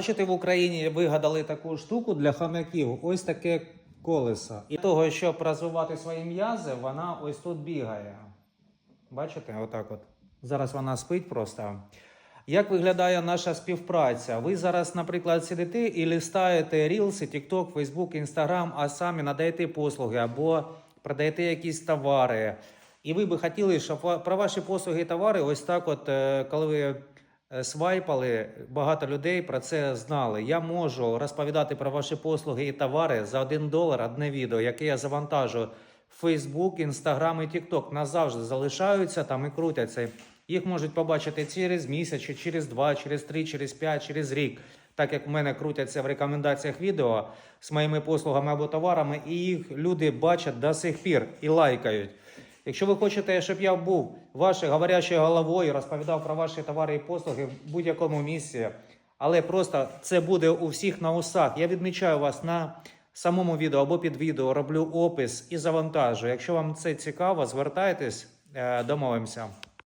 Бачите, в Україні вигадали таку штуку для хам'яків. Ось таке колесо. І для того, щоб розвивати свої м'язи, вона ось тут бігає. Бачите, отак от. Зараз вона спить просто. Як виглядає наша співпраця? Ви зараз, наприклад, сидите і листаєте Reels, TikTok, Facebook, Instagram, а самі надаєте послуги або продаєте якісь товари. І ви би хотіли, щоб про ваші послуги і товари, ось так, от, е, коли ви свайпали, багато людей про це знали. Я можу розповідати про ваші послуги і товари за 1 долар одне відео, яке я завантажу в Facebook, Instagram і TikTok. Назавжди залишаються там і крутяться. Їх можуть побачити через місяць, через два, через три, через п'ять, через рік. Так як в мене крутяться в рекомендаціях відео з моїми послугами або товарами, і їх люди бачать до сих пір і лайкають. Якщо ви хочете, щоб я був вашою говорящою головою, розповідав про ваші товари і послуги в будь-якому місці, але просто це буде у всіх на усах. Я відмічаю вас на самому відео або під відео, роблю опис і завантажу. Якщо вам це цікаво, звертайтесь, е, домовимося.